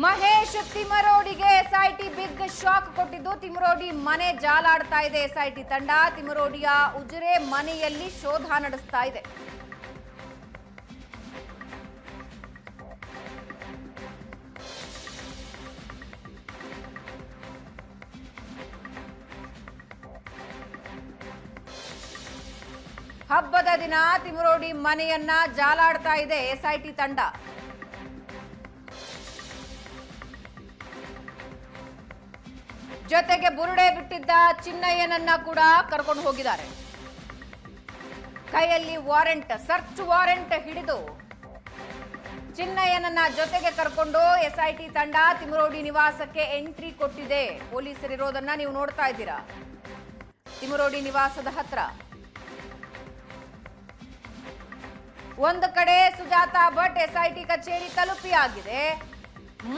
ಮಹೇಶ್ ತಿಮರೋಡಿಗೆ SIT big shock ಕೊಟ್ಟಿದ್ದು. ತಿಮರೋಡಿ ಮನೆ ಜಾಲಾಡ್ತಾ ಇದೆ. ಎಸ್ಐಟಿ ತಂಡ ತಿಮರೋಡಿಯ ಉಜಿರೆ ಮನೆಯಲ್ಲಿ ಶೋಧ ನಡೆಸ್ತಾ ಇದೆ. ಹಬ್ಬದ ದಿನ ತಿಮರೋಡಿ ಮನೆಯನ್ನ ಜಾಲಾಡ್ತಾ ಇದೆ ಎಸ್ಐಟಿ ತಂಡ. ಜೊತೆಗೆ ಬುರುಡೆ ಬಿಟ್ಟಿದ್ದ ಚಿನ್ನಯ್ಯನನ್ನ ಕೂಡ ಕರ್ಕೊಂಡು ಹೋಗಿದ್ದಾರೆ. ಕೈಯಲ್ಲಿ ವಾರೆಂಟ್, ಸರ್ಚ್ ವಾರೆಂಟ್ ಹಿಡಿದು ಚಿನ್ನಯ್ಯನನ್ನ ಜೊತೆಗೆ ಕರ್ಕೊಂಡು ಎಸ್ಐಟಿ ತಂಡ ತಿಮರೋಡಿ ನಿವಾಸಕ್ಕೆ ಎಂಟ್ರಿ ಕೊಟ್ಟಿದೆ. ಪೊಲೀಸರಿರೋದನ್ನ ನೀವು ನೋಡ್ತಾ ಇದ್ದೀರಾ? ತಿಮರೋಡಿ ನಿವಾಸದ ಹತ್ರ. ಒಂದು ಕಡೆ ಸುಜಾತಾ ಭಟ್ ಎಸ್ಐಟಿ ಕಚೇರಿ ತಲುಪಿಯಾಗಿದೆ.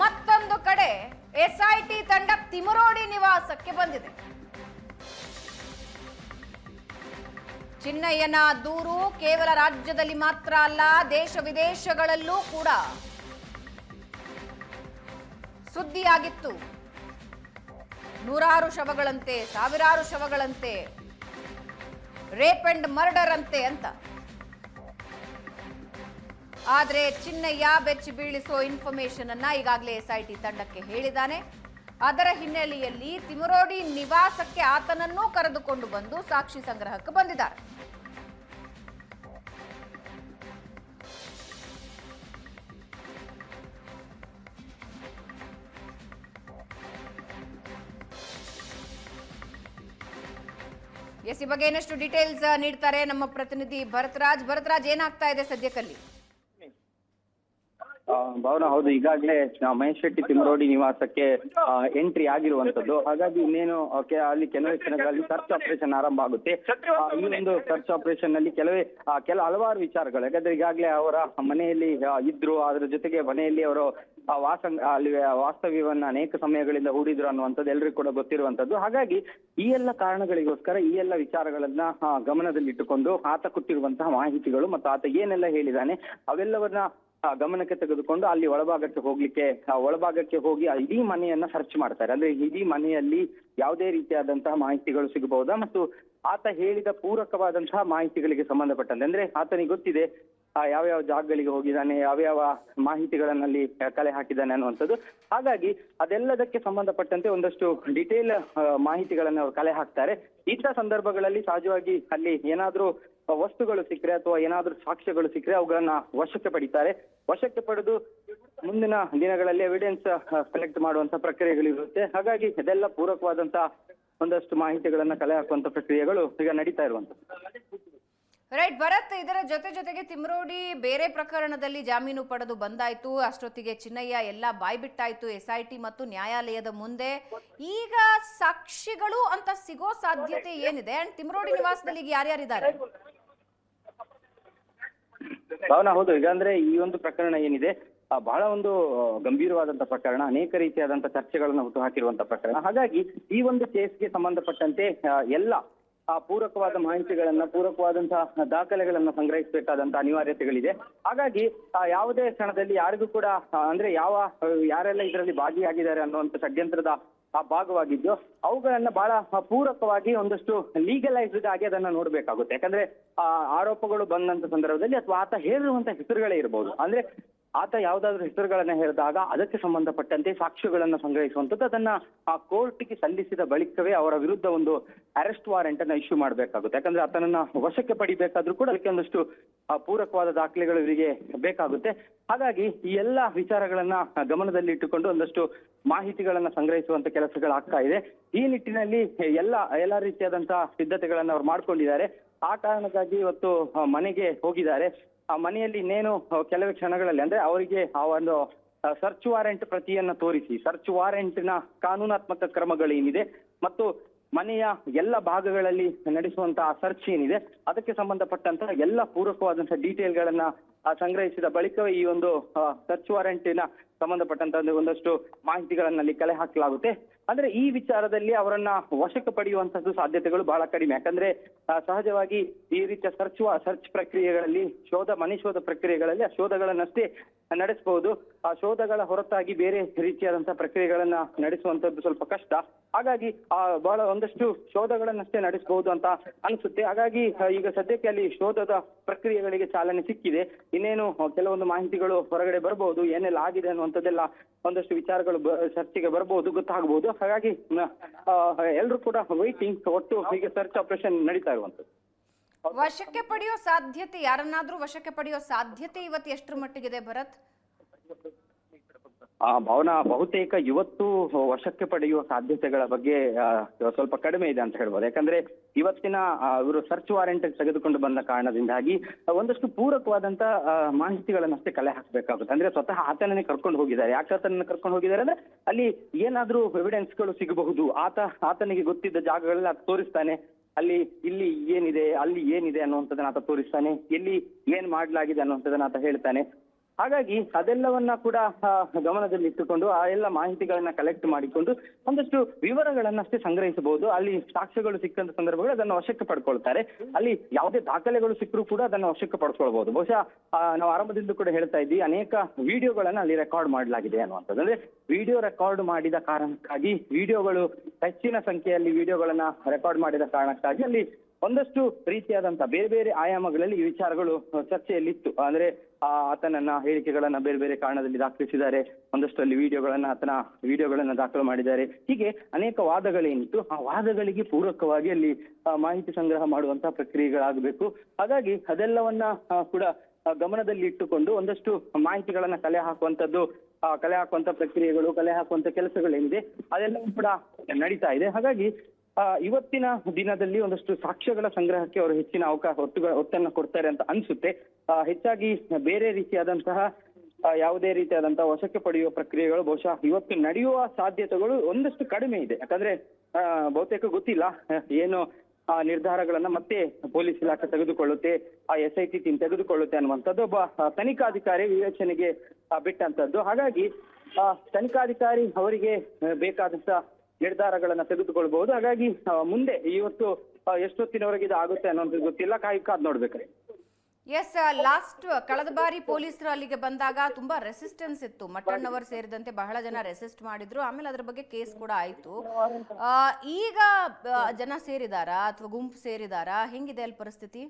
ಮತ್ತೊಂದು ಕಡೆ ಎಸ್ಐಟಿ ತಂಡ ತಿಮರೋಡಿ ನಿವಾಸಕ್ಕೆ ಬಂದಿದೆ. ಚಿನ್ನಯ್ಯನ ದೂರು ಕೇವಲ ರಾಜ್ಯದಲ್ಲಿ ಮಾತ್ರ ಅಲ್ಲ, ದೇಶ ವಿದೇಶಗಳಲ್ಲೂ ಕೂಡ ಸುದ್ದಿಯಾಗಿತ್ತು. ನೂರಾರು ಶವಗಳಂತೆ, ಸಾವಿರಾರು ಶವಗಳಂತೆ, ರೇಪ್ ಅಂಡ್ ಮರ್ಡರ್ ಅಂತೆ ಅಂತ. ಆದ್ರೆ ಚಿನ್ನಯ್ಯ ಬೆಚ್ಚಿ ಬೀಳಿಸೋ ಇನ್ಫಾರ್ಮೇಶನ್ ಅನ್ನ ಈಗಾಗಲೇ ಎಸ್ಐಟಿ ತಂಡಕ್ಕೆ ಹೇಳಿದ್ದಾನೆ. ಅದರ ಹಿನ್ನೆಲೆಯಲ್ಲಿ ತಿಮರೋಡಿ ನಿವಾಸಕ್ಕೆ ಆತನನ್ನೂ ಕರೆದುಕೊಂಡು ಬಂದು ಸಾಕ್ಷಿ ಸಂಗ್ರಹಕ್ಕೆ ಬಂದಿದ್ದಾರೆ. ಎಸ್ ಈ ಬಗ್ಗೆ ಏನಷ್ಟು ಡೀಟೇಲ್ಸ್ ನೀಡ್ತಾರೆ ನಮ್ಮ ಪ್ರತಿನಿಧಿ ಭರತರಾಜ್. ಭರತರಾಜ್, ಏನಾಗ್ತಾ ಇದೆ ಸದ್ಯಕ್ಕಲ್ಲಿ? ಭಾವನಾ ಹೌದು ಈಗಾಗಲೇ ಮಹೇಶ್ ಶೆಟ್ಟಿ ತಿಮರೋಡಿ ನಿವಾಸಕ್ಕೆ ಎಂಟ್ರಿ ಆಗಿರುವಂತದ್ದು. ಹಾಗಾಗಿ ಇನ್ನೇನು ಅಲ್ಲಿ ಕೆಲವೇ ಕ್ಷಣಗಳಲ್ಲಿ ಸರ್ಚ್ ಆಪರೇಷನ್ ಆರಂಭ ಆಗುತ್ತೆ. ಈ ಒಂದು ಸರ್ಚ್ ಆಪರೇಷನ್ನಲ್ಲಿ ಕೆಲವೇ ಕೆಲ ಹಲವಾರು ವಿಚಾರಗಳು. ಯಾಕಂದ್ರೆ ಈಗಾಗಲೇ ಅವರ ಮನೆಯಲ್ಲಿ ಇದ್ರು ಅದ್ರ ಜೊತೆಗೆ ಮನೆಯಲ್ಲಿ ಅವರು ಆ, ವಾಸ ಅಲ್ಲಿ ವಾಸ್ತವ್ಯವನ್ನ ಅನೇಕ ಸಮಯಗಳಿಂದ ಹೂಡಿದ್ರು ಅನ್ನುವಂಥದ್ದು ಎಲ್ರಿಗೂ ಕೂಡ ಗೊತ್ತಿರುವಂತದ್ದು ಹಾಗಾಗಿ ಈ ಎಲ್ಲ ಕಾರಣಗಳಿಗೋಸ್ಕರ ಈ ಎಲ್ಲ ವಿಚಾರಗಳನ್ನ ಗಮನದಲ್ಲಿಟ್ಟುಕೊಂಡು ಆತ ಕೊಟ್ಟಿರುವಂತಹ ಮಾಹಿತಿಗಳು ಮತ್ತು ಆತ ಏನೆಲ್ಲ ಹೇಳಿದಾನೆ ಅವೆಲ್ಲವನ್ನ ಗಮನಕ್ಕೆ ತೆಗೆದುಕೊಂಡು ಅಲ್ಲಿ ಒಳಭಾಗಕ್ಕೆ ಹೋಗ್ಲಿಕ್ಕೆ ಒಳಭಾಗಕ್ಕೆ ಹೋಗಿ ಆ ಇಡೀ ಮನೆಯನ್ನ ಸರ್ಚ್ ಮಾಡ್ತಾರೆ. ಅಂದ್ರೆ ಇಡೀ ಮನೆಯಲ್ಲಿ ಯಾವುದೇ ರೀತಿಯಾದಂತಹ ಮಾಹಿತಿಗಳು ಸಿಗಬಹುದಾ? ಮತ್ತು ಆತ ಹೇಳಿದ ಪೂರಕವಾದಂತಹ ಮಾಹಿತಿಗಳಿಗೆ ಸಂಬಂಧಪಟ್ಟಂತೆ. ಅಂದ್ರೆ ಆತನಿಗೆ ಗೊತ್ತಿದೆ ಆ, ಯಾವ ಜಾಗಗಳಿಗೆ ಹೋಗಿದ್ದಾನೆ ಯಾವ್ಯಾವ ಮಾಹಿತಿಗಳನ್ನಲ್ಲಿ ಕಲೆ ಹಾಕಿದ್ದಾನೆ ಅನ್ನುವಂಥದ್ದು. ಹಾಗಾಗಿ ಅದೆಲ್ಲದಕ್ಕೆ ಸಂಬಂಧಪಟ್ಟಂತೆ ಒಂದಷ್ಟು ಡಿಟೇಲ್ ಮಾಹಿತಿಗಳನ್ನು ಅವರು ಕಲೆ ಹಾಕ್ತಾರೆ. ಇಂಥ ಸಂದರ್ಭಗಳಲ್ಲಿ ಸಹಜವಾಗಿ ಅಲ್ಲಿ ಏನಾದ್ರೂ ವಸ್ತುಗಳು ಸಿಕ್ಕರೆ ಅಥವಾ ಏನಾದ್ರೂ ಸಾಕ್ಷ್ಯಗಳು ಸಿಕ್ಕರೆ ಅವುಗಳನ್ನ ವಶಕ್ಕೆ ಪಡಿತಾರೆ. ವಶಕ್ಕೆ ಪಡೆದು ಮುಂದಿನ ದಿನಗಳಲ್ಲಿ ಎವಿಡೆನ್ಸ್ ಕಲೆಕ್ಟ್ ಮಾಡುವಂತ ಪ್ರಕ್ರಿಯೆಗಳಿರುತ್ತೆ ಹಾಗಾಗಿ ಇದೆಲ್ಲ ಪೂರಕವಾದಂತ ಒಂದಷ್ಟು ಮಾಹಿತಿಗಳನ್ನ ಕಲೆ ಹಾಕುವಂತ ಪ್ರಕ್ರಿಯೆಗಳು ಈಗ ನಡೀತಾ ಇರುವಂತ ರೈಟ್ ಭರತ್, ಇದರ ಜೊತೆ ಜೊತೆಗೆ ತಿಮ್ರೋಡಿ ಬೇರೆ ಪ್ರಕರಣದಲ್ಲಿ ಜಾಮೀನು ಪಡೆದು ಬಂದಾಯ್ತು. ಅಷ್ಟೊತ್ತಿಗೆ ಚಿನ್ನಯ್ಯ ಎಲ್ಲ ಬಾಯ್ಬಿಟ್ಟಾಯ್ತು. ಎಸ್ ಐ ಟಿ ಮತ್ತು ನ್ಯಾಯಾಲಯದ ಮುಂದೆ. ಈಗ ಸಾಕ್ಷಿಗಳು ಅಂತ ಸಿಗೋ ಸಾಧ್ಯತೆ ಏನಿದೆ? ಅಂಡ್ ತಿಮ್ರೋಡಿ ನಿವಾಸದಲ್ಲಿ ಈಗ ಯಾರ್ಯಾರಿದ್ದಾರೆ? ಭಾವನಾ ಹೌದು. ಈಗ ಅಂದ್ರೆ ಈ ಒಂದು ಪ್ರಕರಣ ಏನಿದೆ ಬಹಳ ಒಂದು ಗಂಭೀರವಾದಂತ ಪ್ರಕರಣ ಅನೇಕ ರೀತಿಯಾದಂತ ಚರ್ಚೆಗಳನ್ನ ಹುಟ್ಟು ಹಾಕಿರುವಂತ ಪ್ರಕರಣ. ಹಾಗಾಗಿ ಈ ಒಂದು ಕೇಸ್ಗೆ ಸಂಬಂಧಪಟ್ಟಂತೆ ಎಲ್ಲ ಆ ಪೂರಕವಾದ ಮಾಹಿತಿಗಳನ್ನ ಪೂರಕವಾದಂತಹ ದಾಖಲೆಗಳನ್ನ ಸಂಗ್ರಹಿಸಬೇಕಾದಂತಹ ಅನಿವಾರ್ಯತೆಗಳಿದೆ. ಹಾಗಾಗಿ ಆ, ಯಾವುದೇ ಕ್ಷಣದಲ್ಲಿ ಯಾರಿಗೂ ಕೂಡ ಅಂದ್ರೆ ಯಾವ ಯಾರೆಲ್ಲ ಇದರಲ್ಲಿ ಭಾಗಿಯಾಗಿದ್ದಾರೆ ಅನ್ನುವಂತ ಷಡ್ಯಂತ್ರದ ಭಾಗವಾಗಿದ್ದು ಅವುಗಳನ್ನ ಬಹಳ ಪೂರಕವಾಗಿ ಒಂದಷ್ಟು ಲೀಗಲೈಸ್ಡ್ ಆಗಿ ಅದನ್ನ ನೋಡ್ಬೇಕಾಗುತ್ತೆ. ಯಾಕಂದ್ರೆ, ಆ ಆರೋಪಗಳು ಬಂದಂತ ಸಂದರ್ಭದಲ್ಲಿ ಅಥವಾ ಆತ ಹೇಳಿರುವಂತ ಹೆಸರುಗಳೇ ಇರಬಹುದು ಅಂದ್ರೆ ಆತ ಯಾವುದಾದ್ರೂ ಹೆಸರುಗಳನ್ನ ಹೇಳಿದಾಗ ಅದಕ್ಕೆ ಸಂಬಂಧಪಟ್ಟಂತೆ ಸಾಕ್ಷ್ಯಗಳನ್ನು ಸಂಗ್ರಹಿಸುವಂಥದ್ದು ಅದನ್ನ ಆ ಕೋರ್ಟ್ಗೆ ಸಲ್ಲಿಸಿದ ಬಳಿಕವೇ ಅವರ ವಿರುದ್ಧ ಒಂದು ಅರೆಸ್ಟ್ ವಾರೆಂಟ್ ಅನ್ನ ಇಶ್ಯೂ ಮಾಡಬೇಕಾಗುತ್ತೆ. ಯಾಕಂದ್ರೆ ಆತನನ್ನ ವಶಕ್ಕೆ ಪಡಿಬೇಕಾದ್ರೂ ಕೂಡ ಅದಕ್ಕೆ ಒಂದಷ್ಟು ಪೂರಕವಾದ ದಾಖಲೆಗಳು ಇವರಿಗೆ ಬೇಕಾಗುತ್ತೆ. ಹಾಗಾಗಿ ಈ ಎಲ್ಲ ವಿಚಾರಗಳನ್ನ ಗಮನದಲ್ಲಿಟ್ಟುಕೊಂಡು ಒಂದಷ್ಟು ಮಾಹಿತಿಗಳನ್ನ ಸಂಗ್ರಹಿಸುವಂತ ಕೆಲಸಗಳಾಗ್ತಾ ಇದೆ. ಈ ನಿಟ್ಟಿನಲ್ಲಿ ಎಲ್ಲ ಎಲ್ಲ ರೀತಿಯಾದಂತಹ ಸಿದ್ಧತೆಗಳನ್ನ ಅವ್ರು ಮಾಡ್ಕೊಂಡಿದ್ದಾರೆ. ಆ ಕಾರಣಕ್ಕಾಗಿ ಇವತ್ತು ಮನೆಗೆ ಹೋಗಿದ್ದಾರೆ. ಆ ಮನೆಯಲ್ಲಿ ಇನ್ನೇನು ಕೆಲವು ಕ್ಷಣಗಳಲ್ಲಿ, ಅಂದ್ರೆ ಅವರಿಗೆ ಆ ಒಂದು ಸರ್ಚ್ ವಾರೆಂಟ್ ಪ್ರತಿಯನ್ನ ತೋರಿಸಿ ಸರ್ಚ್ ವಾರೆಂಟ್ನ ಕಾನೂನಾತ್ಮಕ ಕ್ರಮಗಳೇನಿದೆ, ಮತ್ತು ಮನೆಯ ಎಲ್ಲ ಭಾಗಗಳಲ್ಲಿ ನಡೆಸುವಂತಹ ಸರ್ಚ್ ಏನಿದೆ, ಅದಕ್ಕೆ ಸಂಬಂಧಪಟ್ಟಂತಹ ಎಲ್ಲ ಪೂರಕವಾದಂತಹ ಡೀಟೇಲ್ಗಳನ್ನ ಸಂಗ್ರಹಿಸಿದ ಬಳಿಕವೇ ಈ ಒಂದು ಸರ್ಚ್ ವಾರೆಂಟಿನ ಸಂಬಂಧಪಟ್ಟಂತ ಒಂದಷ್ಟು ಮಾಹಿತಿಗಳನ್ನ ಅಲ್ಲಿ ಕಲೆ ಹಾಕಲಾಗುತ್ತೆ. ಅಂದ್ರೆ ಈ ವಿಚಾರದಲ್ಲಿ ಅವರನ್ನ ವಶಕ್ಕೆ ಪಡೆಯುವಂತದ್ದು ಸಾಧ್ಯತೆಗಳು ಬಹಳ ಕಡಿಮೆ. ಯಾಕಂದ್ರೆ ಸಹಜವಾಗಿ ಈ ರೀತಿಯ ಸರ್ಚ್ ಸರ್ಚ್ ಪ್ರಕ್ರಿಯೆಗಳಲ್ಲಿ, ಶೋಧ, ಮನೆ ಶೋಧ ಪ್ರಕ್ರಿಯೆಗಳಲ್ಲಿ ಆ ಶೋಧಗಳನ್ನಷ್ಟೇ ನಡೆಸಬಹುದು ಆ ಶೋಧಗಳ ಹೊರತಾಗಿ ಬೇರೆ ರೀತಿಯಾದಂತಹ ಪ್ರಕ್ರಿಯೆಗಳನ್ನ ನಡೆಸುವಂತದ್ದು ಸ್ವಲ್ಪ ಕಷ್ಟ. ಹಾಗಾಗಿ, ಆ, ಬಹಳ ಒಂದಷ್ಟು ಶೋಧಗಳನ್ನಷ್ಟೇ ನಡೆಸಬಹುದು ಅಂತ ಅನಿಸುತ್ತೆ. ಹಾಗಾಗಿ ಈಗ ಸದ್ಯಕ್ಕೆ ಅಲ್ಲಿ ಶೋಧದ ಪ್ರಕ್ರಿಯೆಗಳಿಗೆ ಚಾಲನೆ ಸಿಕ್ಕಿದೆ. ಇನ್ನೇನು ಕೆಲವೊಂದು ಮಾಹಿತಿಗಳು ಹೊರಗಡೆ ಬರಬಹುದು ಏನೆಲ್ಲ ಆಗಿದೆ ಅನ್ನುವಂಥದ್ದೆಲ್ಲ ಒಂದಷ್ಟು ವಿಚಾರಗಳು ಚರ್ಚೆಗೆ ಬರಬಹುದು ಗೊತ್ತಾಗಬಹುದು ಹಾಗಾಗಿ ಎಲ್ಲರೂ ಕೂಡ ವೈಟಿಂಗ್ ಒಟ್ಟು ಹೀಗೆ ಸರ್ಚ್ ಆಪರೇಷನ್ ನಡೀತಾ ಇರುವಂತದ್ದು ವಶಕ್ಕೆ ಪಡೆಯೋ ಸಾಧ್ಯತೆ, ಯಾರನ್ನಾದ್ರೂ ವಶಕ್ಕೆ ಪಡೆಯೋ ಸಾಧ್ಯತೆ ಇವತ್ತು ಎಷ್ಟರ ಮಟ್ಟಿಗಿದೆ ಭರತ್? ಆ ಭವನ ಬಹುತೇಕ ಇವತ್ತು ವಶಕ್ಕೆ ಪಡೆಯುವ ಸಾಧ್ಯತೆಗಳ ಬಗ್ಗೆ ಸ್ವಲ್ಪ ಕಡಿಮೆ ಇದೆ ಅಂತ ಹೇಳ್ಬೋದು. ಯಾಕಂದ್ರೆ ಇವತ್ತಿನ ಇವರು ಸರ್ಚ್ ವಾರೆಂಟ್ ತೆಗೆದುಕೊಂಡು ಬಂದ ಕಾರಣದಿಂದಾಗಿ ಒಂದಷ್ಟು ಪೂರಕವಾದಂತ ಮಾಹಿತಿಗಳನ್ನಷ್ಟೇ ಕಲೆ ಹಾಕಬೇಕಾಗುತ್ತೆ. ಅಂದ್ರೆ ಸ್ವತಃ ಆತನನ್ನೇ ಕರ್ಕೊಂಡು ಹೋಗಿದ್ದಾರೆ. ಯಾಕೆ ಆತನನ್ನ ಕರ್ಕೊಂಡು ಹೋಗಿದ್ದಾರೆ ಅಂದ್ರೆ ಅಲ್ಲಿ ಏನಾದ್ರೂ ಎವಿಡೆನ್ಸ್ಗಳು ಸಿಗಬಹುದು. ಆತ, ಆತನಿಗೆ ಗೊತ್ತಿದ್ದ ಜಾಗಗಳೆಲ್ಲ ಅದು ತೋರಿಸ್ತಾನೆ. ಅಲ್ಲಿ, ಇಲ್ಲಿ ಏನಿದೆ, ಅಲ್ಲಿ ಏನಿದೆ ಅನ್ನುವಂಥದ್ದನ್ನ ಆತ ತೋರಿಸ್ತಾನೆ. ಎಲ್ಲಿ ಏನ್ ಮಾಡ್ಲಾಗಿದೆ ಅನ್ನುವಂಥದ್ದನ್ನ ಆತ ಹೇಳ್ತಾನೆ. ಹಾಗಾಗಿ ಅದೆಲ್ಲವನ್ನ ಕೂಡ ಗಮನದಲ್ಲಿಟ್ಟುಕೊಂಡು ಆ ಎಲ್ಲ ಮಾಹಿತಿಗಳನ್ನ ಕಲೆಕ್ಟ್ ಮಾಡಿಕೊಂಡು ಒಂದಷ್ಟು ವಿವರಗಳನ್ನಷ್ಟೇ ಸಂಗ್ರಹಿಸಬಹುದು. ಅಲ್ಲಿ ಸಾಕ್ಷ್ಯಗಳು ಸಿಕ್ಕಂತ ಸಂದರ್ಭಗಳು ಅದನ್ನು ವಶಕ್ಕೆ ಪಡ್ಕೊಳ್ತಾರೆ. ಅಲ್ಲಿ ಯಾವುದೇ ದಾಖಲೆಗಳು ಸಿಕ್ಕರೂ ಕೂಡ ಅದನ್ನು ವಶಕ್ಕೆ ಪಡ್ಕೊಳ್ಬಹುದು. ಬಹುಶಃ ನಾವು ಆರಂಭದಿಂದ ಕೂಡ ಹೇಳ್ತಾ ಇದ್ವಿ ಅನೇಕ ವಿಡಿಯೋಗಳನ್ನ ಅಲ್ಲಿ ರೆಕಾರ್ಡ್ ಮಾಡಲಾಗಿದೆ ಅನ್ನುವಂಥದ್ದು. ಅಂದ್ರೆ ವಿಡಿಯೋ ರೆಕಾರ್ಡ್ ಮಾಡಿದ ಕಾರಣಕ್ಕಾಗಿ, ವಿಡಿಯೋಗಳು ಹೆಚ್ಚಿನ ಸಂಖ್ಯೆಯಲ್ಲಿ ವಿಡಿಯೋಗಳನ್ನ ರೆಕಾರ್ಡ್ ಮಾಡಿದ ಕಾರಣಕ್ಕಾಗಿ ಅಲ್ಲಿ ಒಂದಷ್ಟು ರೀತಿಯಾದಂತ ಬೇರೆ ಬೇರೆ ಆಯಾಮಗಳಲ್ಲಿ ಈ ವಿಚಾರಗಳು ಚರ್ಚೆಯಲ್ಲಿತ್ತು. ಅಂದ್ರೆ ಆ ಆತನನ್ನ ಹೇಳಿಕೆಗಳನ್ನ ಬೇರೆ ಬೇರೆ ಕಾರಣದಲ್ಲಿ ದಾಖಲಿಸಿದ್ದಾರೆ. ಒಂದಷ್ಟು ಅಲ್ಲಿ ವಿಡಿಯೋಗಳನ್ನ ಆತನ ವಿಡಿಯೋಗಳನ್ನ ದಾಖಲು ಮಾಡಿದ್ದಾರೆ. ಹೀಗೆ ಅನೇಕ ವಾದಗಳೇನಿತ್ತು. ಆ ವಾದಗಳಿಗೆ ಪೂರಕವಾಗಿ ಅಲ್ಲಿ ಮಾಹಿತಿ ಸಂಗ್ರಹ ಮಾಡುವಂತಹ ಪ್ರಕ್ರಿಯೆಗಳಾಗಬೇಕು. ಹಾಗಾಗಿ ಅದೆಲ್ಲವನ್ನ ಕೂಡ ಗಮನದಲ್ಲಿ ಇಟ್ಟುಕೊಂಡು ಒಂದಷ್ಟು ಮಾಹಿತಿಗಳನ್ನ ಕಲೆ ಹಾಕುವಂತದ್ದು ಕಲೆ ಹಾಕುವಂತ ಪ್ರಕ್ರಿಯೆಗಳು, ಕಲೆ ಹಾಕುವಂತ ಕೆಲಸಗಳೇನಿದೆ, ಅದೆಲ್ಲವೂ ಕೂಡ ನಡೀತಾ ಇದೆ. ಹಾಗಾಗಿ ಇವತ್ತಿನ ದಿನದಲ್ಲಿ ಒಂದಷ್ಟು ಸಾಕ್ಷ್ಯಗಳ ಸಂಗ್ರಹಕ್ಕೆ ಅವರು ಹೆಚ್ಚಿನ ಅವಕಾಶ ಒತ್ತು ಒತ್ತನ್ನು ಕೊಡ್ತಾರೆ ಅಂತ ಅನ್ಸುತ್ತೆ. ಹೆಚ್ಚಾಗಿ ಬೇರೆ ರೀತಿಯಾದಂತಹ ಯಾವುದೇ ರೀತಿಯಾದಂತಹ ವಶಕ್ಕೆ ಪಡೆಯುವ ಪ್ರಕ್ರಿಯೆಗಳು ಬಹುಶಃ ಇವತ್ತು ನಡೆಯುವ ಸಾಧ್ಯತೆಗಳು ಒಂದಷ್ಟು ಕಡಿಮೆ ಇದೆ. ಯಾಕಂದ್ರೆ ಬಹುತೇಕ ಗೊತ್ತಿಲ್ಲ ಏನು ಆ ನಿರ್ಧಾರಗಳನ್ನ ಮತ್ತೆ ಪೊಲೀಸ್ ಇಲಾಖೆ ತೆಗೆದುಕೊಳ್ಳುತ್ತೆ ಆ ಎಸ್ ಐ ಟಿ ಟೀಮ್ ತೆಗೆದುಕೊಳ್ಳುತ್ತೆ ಅನ್ನುವಂಥದ್ದು ಒಬ್ಬ ತನಿಖಾಧಿಕಾರಿ ವಿವೇಚನೆಗೆ ಬಿಟ್ಟಂತದ್ದು ಹಾಗಾಗಿ ಆ, ತನಿಖಾಧಿಕಾರಿ ಅವರಿಗೆ ಬೇಕಾದಂತ ನಿರ್ಧಾರಗಳನ್ನ ತೆಗೆದುಕೊಳ್ಬಹುದು. ಹಾಗಾಗಿ ಮುಂದೆ ಇವತ್ತು ಎಷ್ಟೊತ್ತಿನವರೆಗೆ ಇದು ಆಗುತ್ತೆ ಅನ್ನೋದು ಗೊತ್ತಿಲ್ಲ. ಕಾಯಿ ಕಾದ್ ನೋಡ್ಬೇಕ್ರಿ. ಎಸ್ ಲಾಸ್ಟ್ ಕಳೆದ ಬಾರಿ ಪೊಲೀಸರು ಅಲ್ಲಿಗೆ ಬಂದಾಗ ತುಂಬಾ ರೆಸಿಸ್ಟೆನ್ಸ್ ಇತ್ತು. ಮಟ್ಟಣ್ಣವರು ಸೇರಿದಂತೆ ಬಹಳ ಜನ ರೆಸಿಸ್ಟ್ ಮಾಡಿದ್ರು. ಆಮೇಲೆ ಅದ್ರ ಬಗ್ಗೆ ಕೇಸ್ ಕೂಡ ಆಯ್ತು. ಈಗ ಜನ ಸೇರಿದಾರಾ ಅಥವಾ ಗುಂಪು ಸೇರಿದಾರಾ? ಹೆಂಗಿದೆ ಅಲ್ಲಿ ಪರಿಸ್ಥಿತಿ?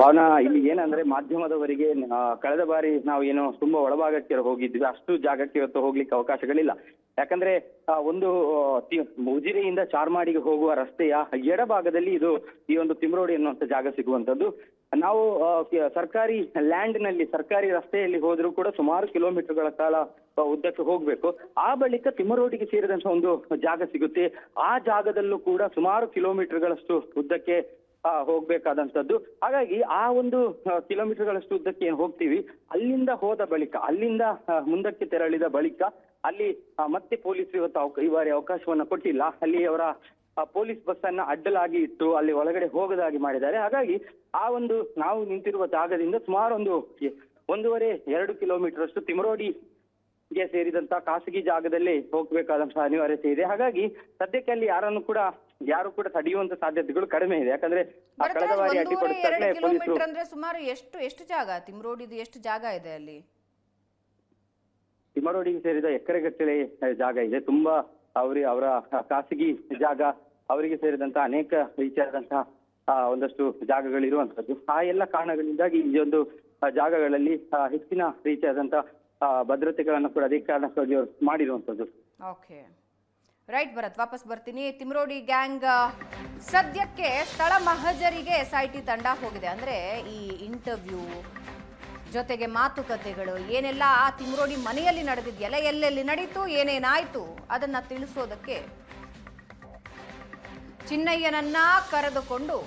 ಭಾವನಾ ಇಲ್ಲಿ ಏನಂದ್ರೆ ಮಾಧ್ಯಮದವರಿಗೆ ಕಳೆದ ಬಾರಿ ನಾವು ಏನು ತುಂಬಾ ಒಳಭಾಗಕ್ಕೆ ಹೋಗಿದ್ವಿ. ಅಷ್ಟು ಜಾಗಕ್ಕೆ ಇವತ್ತು ಹೋಗ್ಲಿಕ್ಕೆ ಅವಕಾಶಗಳಿಲ್ಲ. ಯಾಕಂದ್ರೆ ಒಂದು ಉಜಿರೆಯಿಂದ ಚಾರ್ಮಾಡಿಗೆ ಹೋಗುವ ರಸ್ತೆಯ ಎಡಭಾಗದಲ್ಲಿ ಇದು ಈ ಒಂದು ತಿಮ್ರೋಡಿ ಅನ್ನುವಂಥ ಜಾಗ ಸಿಗುವಂತದ್ದು. ನಾವು ಸರ್ಕಾರಿ ಲ್ಯಾಂಡ್ನಲ್ಲಿ ಸರ್ಕಾರಿ ರಸ್ತೆಯಲ್ಲಿ ಹೋದ್ರೂ ಕೂಡ ಸುಮಾರು ಕಿಲೋಮೀಟರ್ಗಳ ಕಾಲ ಉದ್ದಕ್ಕೆ ಹೋಗ್ಬೇಕು. ಆ ಬಳಿಕ ತಿಮ್ಮರೋಡಿಗೆ ಸೇರಿದಂತಹ ಒಂದು ಜಾಗ ಸಿಗುತ್ತೆ. ಆ ಜಾಗದಲ್ಲೂ ಕೂಡ ಸುಮಾರು ಕಿಲೋಮೀಟರ್ಗಳಷ್ಟು ಉದ್ದಕ್ಕೆ ಆ, ಹೋಗ್ಬೇಕಾದಂತದ್ದು. ಹಾಗಾಗಿ ಆ ಒಂದು ಕಿಲೋಮೀಟರ್ಗಳಷ್ಟು ಉದ್ದಕ್ಕೆ ಹೋಗ್ತೀವಿ. ಅಲ್ಲಿಂದ ಹೋದ ಬಳಿಕ ಅಲ್ಲಿಂದ ಮುಂದಕ್ಕೆ ತೆರಳಿದ ಬಳಿಕ ಅಲ್ಲಿ ಮತ್ತೆ ಪೊಲೀಸರು ಇವತ್ತು ಈ ಬಾರಿ ಅವಕಾಶವನ್ನ ಕೊಟ್ಟಿಲ್ಲ. ಅಲ್ಲಿ ಅವರ ಪೊಲೀಸ್ ಬಸ್ ಅನ್ನ ಅಡ್ಡಲಾಗಿ ಇಟ್ಟು ಅಲ್ಲಿ ಒಳಗಡೆ ಹೋಗದಾಗಿ ಮಾಡಿದ್ದಾರೆ. ಹಾಗಾಗಿ ಆ ಒಂದು ನಾವು ನಿಂತಿರುವ ಜಾಗದಿಂದ ಸುಮಾರು ಒಂದು ಒಂದೂವರೆ ಎರಡು ಕಿಲೋಮೀಟರ್ ಅಷ್ಟು ತಿಮರೋಡಿ ಗೆ ಸೇರಿದಂತ ಖಾಸಗಿ ಜಾಗದಲ್ಲಿ ಹೋಗ್ಬೇಕಾದಂತಹ ಅನಿವಾರ್ಯತೆ ಇದೆ. ಹಾಗಾಗಿ ಸದ್ಯಕ್ಕೆ ಅಲ್ಲಿ ಯಾರನ್ನು ಕೂಡ ಯಾರು ಕೂಡ ತಡೆಯುವಂತ ಸಾಧ್ಯತೆಗಳು ಕಡಿಮೆ ಇದೆ. ಯಾಕಂದ್ರೆ ಕಳೆದ ಬಾರಿ ಅಡ್ಡಿ ಒಂದೂವರೆ ಎರಡು ಕೊಡಿಸ್ತಾಗಲೇ ಪೊಲೀಸರು ಕಿಲೋಮೀಟರ್ ಅಂದ್ರೆ ಸುಮಾರು ಎಷ್ಟು ಎಷ್ಟು ಜಾಗ ತಿಮ್ರೋಡಿದು ಎಷ್ಟು ಜಾಗ ಇದೆ ಅಲ್ಲಿ? ತಿಮರೋಡಿಗೆ ಸೇರಿದ ಎಕರೆಗಟ್ಟಲೆ ಜಾಗ ಇದೆ. ತುಂಬಾ ಅವ್ರಿ, ಅವರ ಖಾಸಗಿ ಜಾಗ ಅವರಿಗೆ ಸೇರಿದಂತ ಅನೇಕ ರೀತಿಯಾದಂತಹ ಒಂದಷ್ಟು ಒಂದಷ್ಟು ಜಾಗಗಳಿರುವಂತದ್ದು. ಆ ಎಲ್ಲ ಕಾರಣಗಳಿಂದಾಗಿ ಈ ಒಂದು ಜಾಗಗಳಲ್ಲಿ ಹೆಚ್ಚಿನ ರೀತಿಯಾದಂತಹ ಭದ್ರತೆಗಳನ್ನು ಕೂಡ ಅದೇ ಕಾರಣಕ್ಕಾಗಿ ಅವರು ಮಾಡಿರುವಂತದ್ದು. ಓಕೆ ರೈಟ್ ಭರತ್, ವಾಪಸ್ ಬರ್ತೀನಿ. ತಿಮ್ರೋಡಿ ಗ್ಯಾಂಗ್ ಸದ್ಯಕ್ಕೆ ಸ್ಥಳ ಮಹಜರಿಗೆ ಎಸ್ ಐ ಟಿ ತಂಡ ಹೋಗಿದೆ. ಅಂದ್ರೆ ಈ ಇಂಟರ್ವ್ಯೂ ಜೊತೆಗೆ ಮಾತುಕತೆಗಳು, ಏನೆಲ್ಲ ಆ ತಿಮ್ರೋಡಿ ಮನೆಯಲ್ಲಿ ನಡೆದಿದೆಯಲ್ಲ ಎಲ್ಲೆಲ್ಲಿ ನಡೀತು, ಏನೇನಾಯ್ತು, ಅದನ್ನ ತಿಳಿಸೋದಕ್ಕೆ ಚಿನ್ನಯ್ಯನನ್ನ ಕರೆದುಕೊಂಡು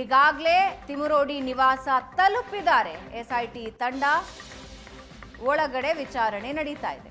ಈಗಾಗಲೇ ತಿಮುರೋಡಿ ನಿವಾಸ ತಲುಪಿದ್ದಾರೆ. ಎಸ್ಐಟಿ ತಂಡ ಒಳಗಡೆ ವಿಚಾರಣೆ ನಡೀತಾ ಇದೆ.